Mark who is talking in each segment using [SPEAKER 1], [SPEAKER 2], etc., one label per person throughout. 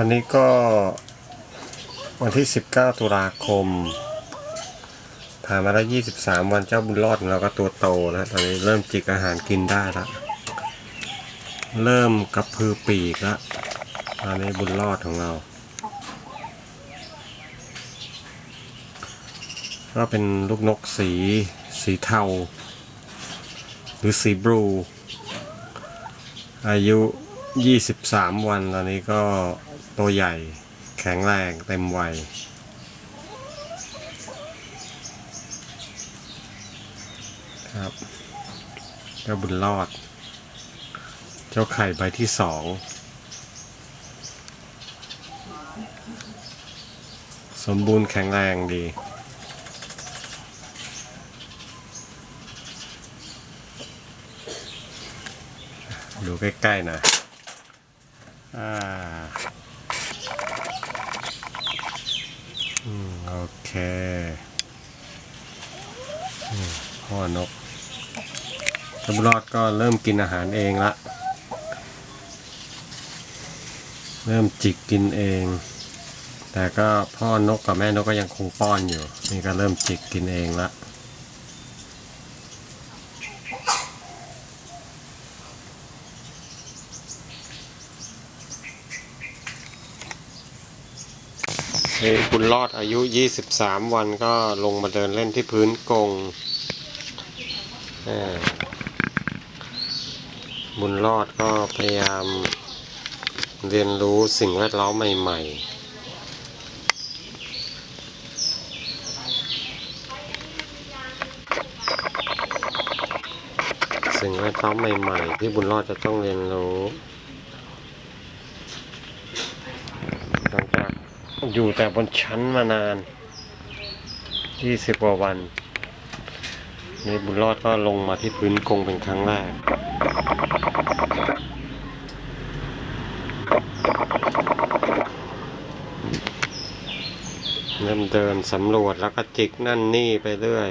[SPEAKER 1] วันนี้ก็วันที่ 19 ตุลาคม ผ่านมาแล้ว 23 วันเจ้าบุญรอดของเราก็ตัวโตแล้วตอนนี้เริ่มจิกอาหารกินได้แล้วเริ่มกระพือปีกแล้วตอนนี้บุญรอดของเรา ก็เป็นลูกนกสี สีเทา หรือสีบลู อายุ 23 วันตอนนี้ก็ ตัวใหญ่ แข็งแรงเต็มวัย ครับ เจ้าบุญรอด เจ้าไข่ใบที่สองสมบูรณ์แข็งแรงดีดูใกล้ๆหนะอ่าอืม โอเคพ่อนกตำรอดก็เริ่มกินอาหารเองละ เริ่มจิกกินเอง แต่ก็พ่อนกกับแม่นกก็ยังคงป้อนอยู่ นี่ก็เริ่มจิกกินเองละ เฮ้ยบุญรอดอายุ 23 วันก็ลงมาเดินเล่นที่พื้นกรงบุญรอดก็พยายามเรียนรู้สิ่งแวดล้อมใหม่ ๆสิ่งแวดล้อมใหม่ ๆ ที่บุญรอดจะต้องเรียนรู้หลังจาก อยู่แต่บนชั้นมานาน20กว่าวันนี่บุญรอดก็ลงมาที่พื้นกรงเป็นครั้งแรก เริ่มเดินสำรวจแล้วก็จิกนั่นนี่ไปเรื่อย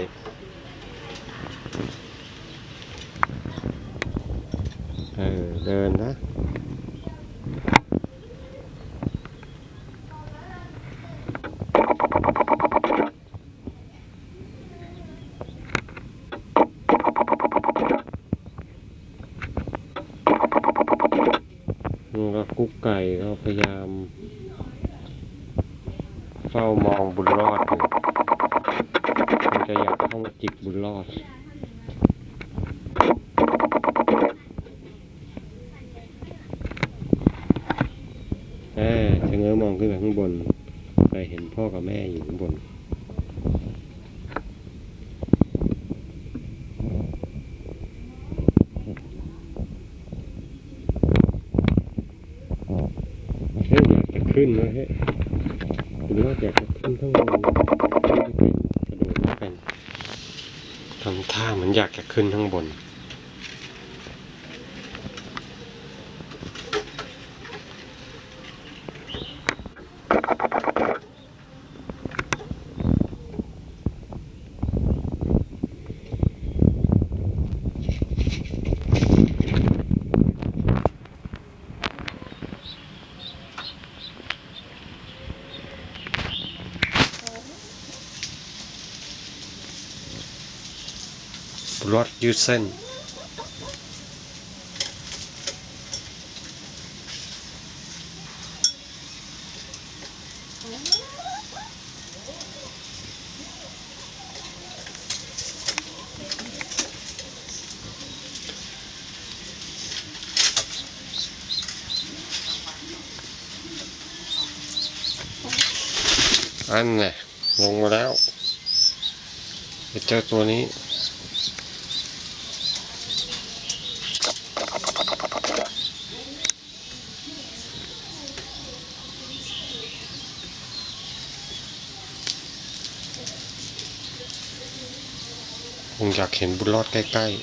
[SPEAKER 1] เออ เดินนะ นี่ก็กุ๊กไก่ก็พยายาม เฝ้ามองบุญรอดอยู่มันจะอยากเข้ามาจิกบุญรอด เออชะเง้อมองขึ้นไปข้างบนไปเห็นพ่อกับแม่อยู่ข้างบนเฮ้ยอยากจะขึ้นนะเฮ้ รือว่าอยากจะขึ้นข้างบนกระโดดไม่เป็นทำท่าเหมือนอยากจะขึ้นข้างบน รถยืดเส้น อันน่ะลงมาแล้วไปเจอตัวนี้ งอยากเห็นบุญรอดใกล้ ๆ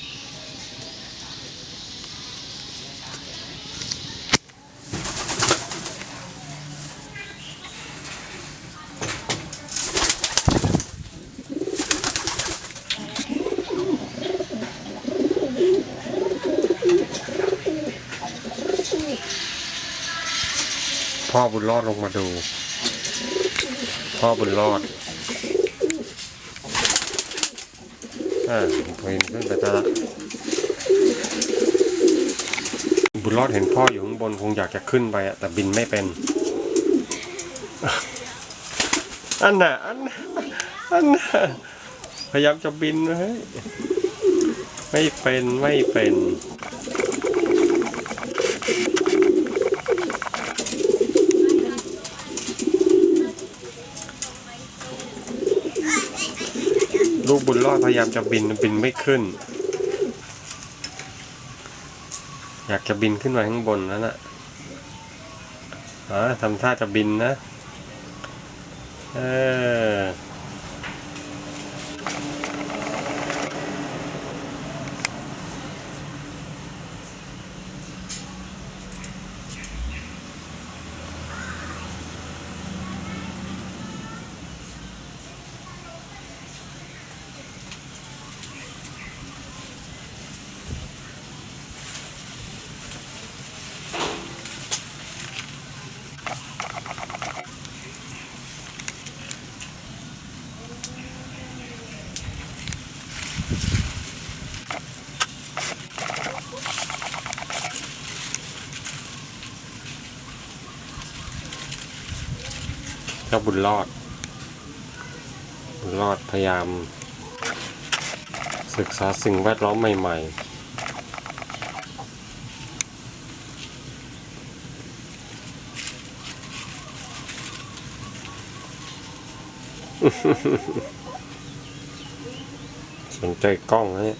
[SPEAKER 1] พ่อบุญรอดลงมาดู พ่อบุญรอด อ่าปีนขึ้นไปตลบุญรอดเห็นพ่ออยู่ข้างบนคงอยากจะขึ้นไปอะแต่บินไม่เป็น อันน่ะอันน่ะอันน่ะพยายามจะบินเฮ้ยไม่เป็นไม่เป็น ลูกบุญรอดพยายามจะบินบินไม่ขึ้น อยากจะบินขึ้นไปข้างบนนั่นน่ะอ๋อทำท่าจะบินนะ เออ จ้าบุญรอด บุญรอดพยายาม ศึกษาสิ่งแวดล้อมใหม่ ๆสนใจกล้องนะเนี่ย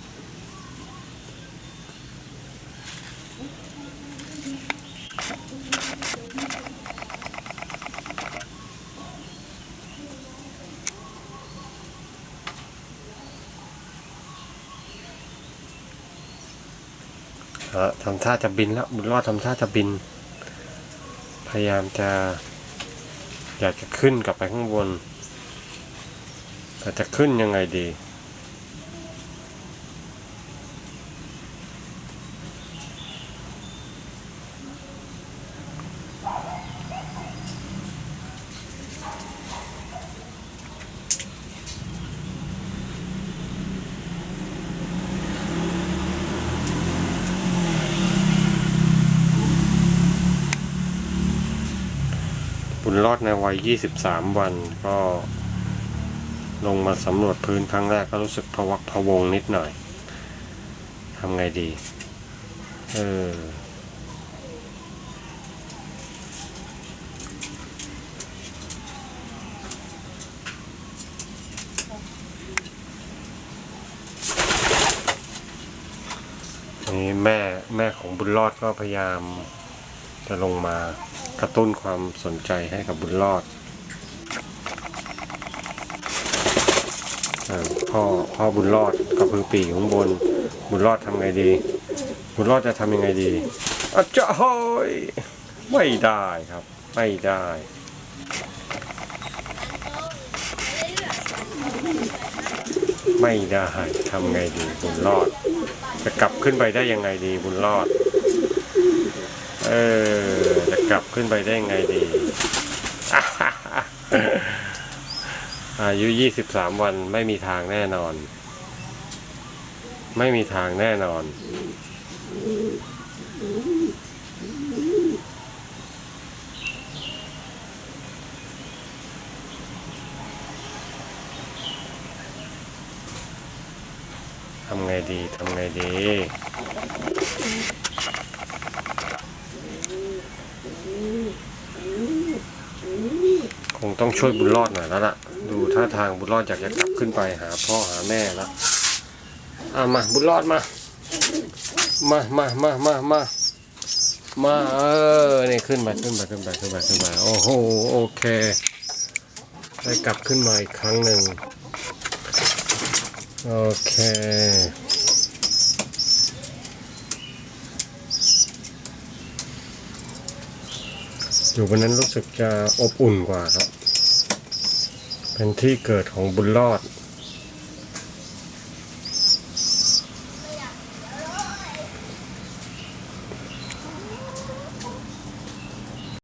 [SPEAKER 1] ทำท่าจะบินแล้วบุญรอดทำท่าจะบิน พยายามจะ อยากจะขึ้นกลับไปข้างบนแต่จะขึ้นยังไงดี ญรอดในวัย 23 วันก็ ลงมาสำรวจพื้นครั้งแรกก็รู้สึกพวักพะวงนิดหน่อยทำไงดี เออนี่แม่แม่ของบุญรอดก็พยายาม จะลงมากระตุ้นความสนใจให้กับบุญรอดอพ่อพ่อบุญรอดกระพือปีอยู่ข้างบน บุญรอดทำไงดี บุญรอดจะทำยังไงดีอาจจะโฮ้ยไม่ได้ครับ ไม่ได้ไม่ได้ทำไงดีบุญรอด จะกลับขึ้นไปได้ยังไงดีบุญรอด เออ จะกลับขึ้นไปได้ไงดี อายุยี่สิบสามวันไม่มีทางแน่นอน ไม่มีทางแน่นอน ทำไงดี ทำไงดี คง ต้องช่วยบุญรอดหน่อยแล้วล่ะ ดูท่าทางบุญรอดอยากจะกลับขึ้นไปหาพ่อหาแม่แล้วอะมาบุญรอดมา มามามามามามาเออนี่ขึ้นมาขึ้นมาขึ้นมาขึ้นมาขึ้นมาโอ้โหโอเค ได้กลับขึ้นมาอีกครั้งหนึ่งโอเคอยู่บนนั้นรู้สึกจะอบอุ่นกว่าครับ เป็นที่เกิดของบุญรอด